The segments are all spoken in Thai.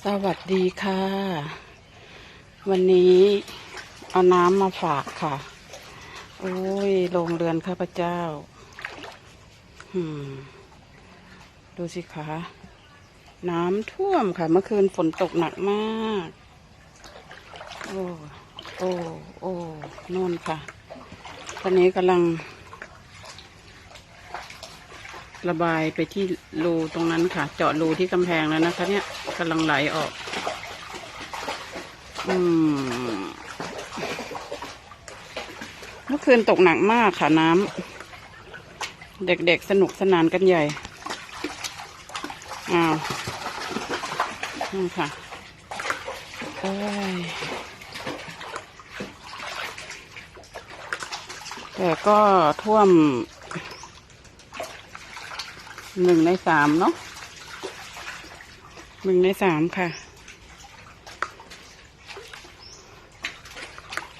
สวัสดีค่ะ วันนี้เอาน้ำมาฝากค่ะ โอ้ยโรงเรือนข้าพเจ้าืม ดูสิคะ น้ำท่วมค่ะ เมื่อคืนฝนตกหนักมาก โอ้ โอ้ โอ้นู่นค่ะ ตอนนี้กำลัง ระบายไปที่รูตรงนั้นค่ะ เจาะรูที่กำแพงแล้วนะคะ เนี่ยกำลังไหลออก อืมเมื่อคืนตกหนักมากค่ะน้ำเด็กๆสนุกสนานกันใหญ่อ้าวนี่ค่ะเอ้ยแต่ก็ท่วม หนึ่งในสามเนาะหนึ่งในสามค่ะ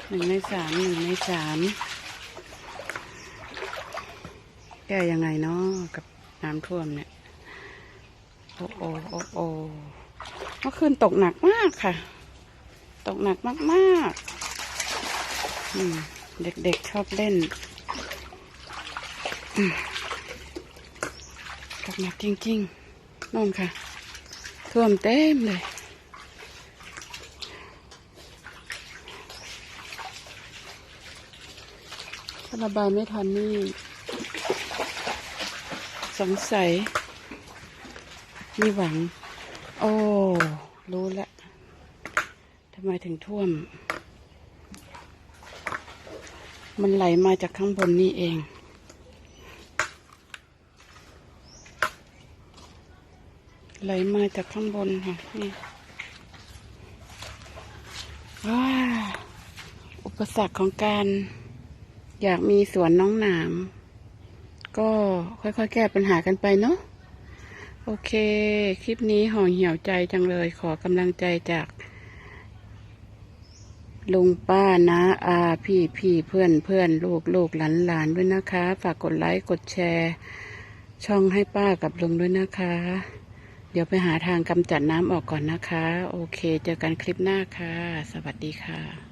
หนึ่งในสามหนึ่งในสามแก้ยังไงเนาะกับน้ำท่วมเนี่ย โอ้โอ้โอ้โอ้เมื่อคืนตกหนักมากค่ะ ตกหนักมากๆอืมเด็กๆชอบเล่น ตกหนักจริงๆนู่นค่ะ ท่วมเต็มเลย ถ้าระบายไม่ทันนี่ สงสัย มีหวัง โอ้ รู้ละทำไมถึงท่วม มันไหลมาจากข้างบนนี่เอง ไหลมาจากข้างบนค่ะนี่ว้าอุปสรรคของการอยากมีสวนน้องหนาม ก็ค่อยๆ แก้ปัญหากันไปเนาะโอเค คลิปนี้ห่อเหี่ยวใจจังเลยขอกำลังใจจากลุงป้านะอาพี่พี่เพื่อนเพื่อนลูกลูกหลานหลานด้วยนะคะ ฝากกดไลค์กดแชร์ ช่องให้ป้ากับลุงด้วยนะคะ เดี๋ยวไปหาทางกำจัดน้ำออกก่อนนะคะ โอเค เจอกันคลิปหน้าค่ะ สวัสดีค่ะ